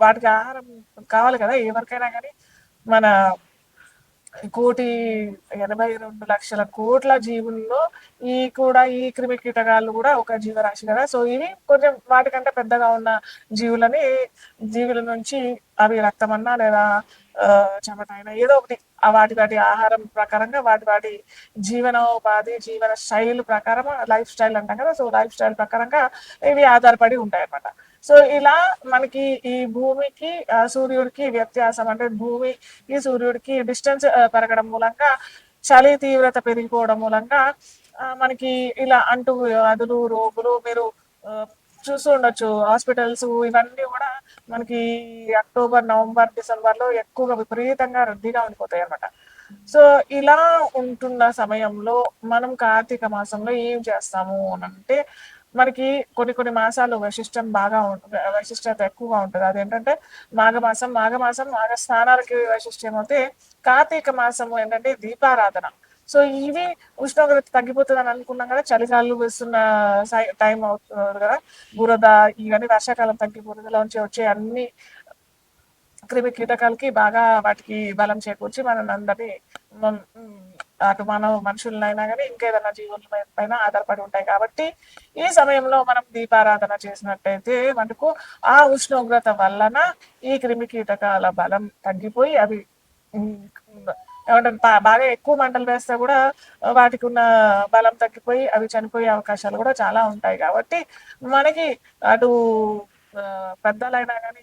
వాటికి ఆహారం కావాలి కదా ఎవరికైనా కానీ మన కోటి ఎనభై రెండు లక్షల కోట్ల జీవుల్లో ఈ కూడా ఈ క్రిమి కీటకాలు కూడా ఒక జీవరాశి కదా. సో ఇవి కొంచెం వాటికంటే పెద్దగా ఉన్న జీవులని జీవుల నుంచి అవి రక్తమన్నా లేదా ఆ, చెమట ఏదో ఒకటి ఆ వాటి వాటి ఆహారం ప్రకారంగా వాటి వాటి జీవనోపాధి జీవన శైలి ప్రకారం లైఫ్ స్టైల్ అంటాం కదా. సో లైఫ్ స్టైల్ ప్రకారంగా ఇవి ఆధారపడి ఉంటాయి అన్నమాట సో ఇలా మనకి ఈ భూమికి సూర్యుడికి వ్యత్యాసం అంటే భూమికి సూర్యుడికి డిస్టెన్స్ పెరగడం మూలంగా చలి తీవ్రత పెరిగిపోవడం మూలంగా మనకి ఇలా అంటూ వ్యాధులు రోగులు మీరు చూస్తూ ఉండొచ్చు. హాస్పిటల్స్ ఇవన్నీ కూడా మనకి అక్టోబర్ నవంబర్ డిసెంబర్లో ఎక్కువగా విపరీతంగా రద్దీగా ఉండిపోతాయి అనమాట సో ఇలా ఉంటున్న సమయంలో మనం కార్తీక మాసంలో ఏం చేస్తాము అని అంటే మనకి కొన్ని కొన్ని మాసాలు వైశిష్టం బాగా వైశిష్టత ఎక్కువగా ఉంటుంది. అదేంటంటే మాఘమాసం మాఘమాసం మాఘ స్నానాలకి వైశిష్టం అయితే కార్తీక మాసం ఏంటంటే దీపారాధన. సో ఇవి ఉష్ణోగ్రత తగ్గిపోతుంది అని అనుకున్నాం కదా చలికాలు వేస్తున్న టైం అవుతుంది కదా బురద ఇవన్నీ వర్షాకాలం తగ్గి బురదలోంచి వచ్చే అన్ని క్రిమి కీటకాలకి బాగా వాటికి బలం చేకూర్చి మనం అందరినీ అటు మానవ మనుషులనైనా కానీ ఇంకేదైనా జీవుల పైన ఆధారపడి ఉంటాయి. కాబట్టి ఈ సమయంలో మనం దీపారాధన చేసినట్టయితే మనకు ఆ ఉష్ణోగ్రత వలన ఈ క్రిమి కీటకాల బలం తగ్గిపోయి అవి ఏమంటారు బాగా ఎక్కువ మంటలు వేస్తే కూడా వాటికి ఉన్న బలం తగ్గిపోయి అవి చనిపోయే అవకాశాలు కూడా చాలా ఉంటాయి. కాబట్టి మనకి అటు పెద్దలైనా కానీ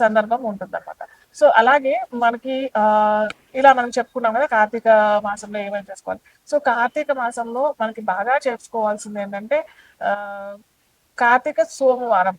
సందర్భం ఉంటుందన్నమాట. సో అలాగే మనకి ఆ ఇలా మనం చెప్పుకున్నాం కదా కార్తీక మాసంలో ఏమేమి చేసుకోవాలి. సో కార్తీక మాసంలో మనకి బాగా చేసుకోవాల్సింది ఏంటంటే ఆ కార్తీక సోమవారం.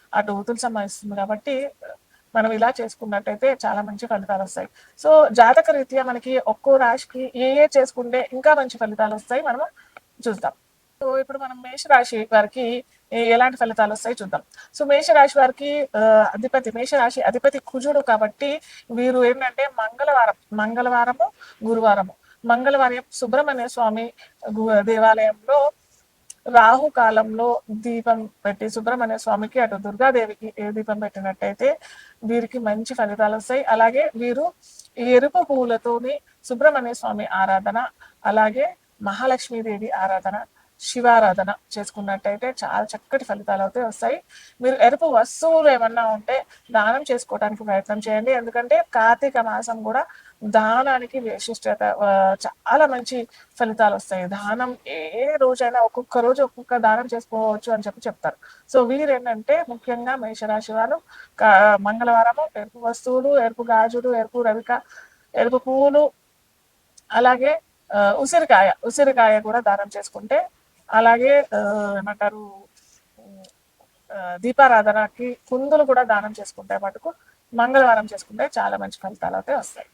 అటు ఊతులు సంబంధిస్తుంది కాబట్టి మనం ఇలా చేసుకున్నట్టయితే చాలా మంచి ఫలితాలు వస్తాయి. సో జాతక రీత్యా మనకి ఒక్కో రాశికి ఏ ఏ చేసుకుంటే ఇంకా మంచి ఫలితాలు వస్తాయి మనము చూద్దాం. సో ఇప్పుడు మనం మేషరాశి వారికి ఎలాంటి ఫలితాలు వస్తాయి చూద్దాం. సో మేషరాశి వారికి అధిపతి మేషరాశి అధిపతి కుజుడు కాబట్టి వీరు ఏంటంటే మంగళవారం మంగళవారము గురువారము. మంగళవారం సుబ్రహ్మణ్య స్వామి గు- దేవాలయంలో రాహు కాలంలో దీపం పెట్టి సుబ్రహ్మణ్య స్వామికి అటు దుర్గాదేవికి ఏ దీపం పెట్టినట్టయితే వీరికి మంచి ఫలితాలు వస్తాయి. అలాగే వీరు ఈ ఎరుపు పువ్వులతోని సుబ్రహ్మణ్య స్వామి ఆరాధన అలాగే మహాలక్ష్మీదేవి ఆరాధన శివారాధన చేసుకున్నట్టయితే చాలా చక్కటి ఫలితాలు అయితే వస్తాయి. మీరు ఎరుపు వస్తువులు ఏమన్నా ఉంటే దానం చేసుకోవడానికి ప్రయత్నం చేయండి. ఎందుకంటే కార్తీక మాసం కూడా దానానికి విశిష్టత చాలా మంచి ఫలితాలు వస్తాయి. దానం ఏ రోజైనా ఒక్కొక్క రోజు ఒక్కొక్క దానం చేసుకోవచ్చు అని చెప్పి చెప్తారు. సో వీరు ఏంటంటే ముఖ్యంగా మేషరాశి వారు మంగళవారము ఎరుపు వస్తువులు ఎరుపు గాజులు ఎరుపు రవిక ఎరుపు పువ్వులు అలాగే ఉసిరికాయ ఉసిరికాయ కూడా దానం చేసుకుంటే అలాగే ఏమంటారు ఆ, దీపారాధనకి కుందులు కూడా దానం చేసుకుంటే మటుకు మంగళవారం చేసుకుంటే చాలా మంచి ఫలితాలు అయితే వస్తాయి.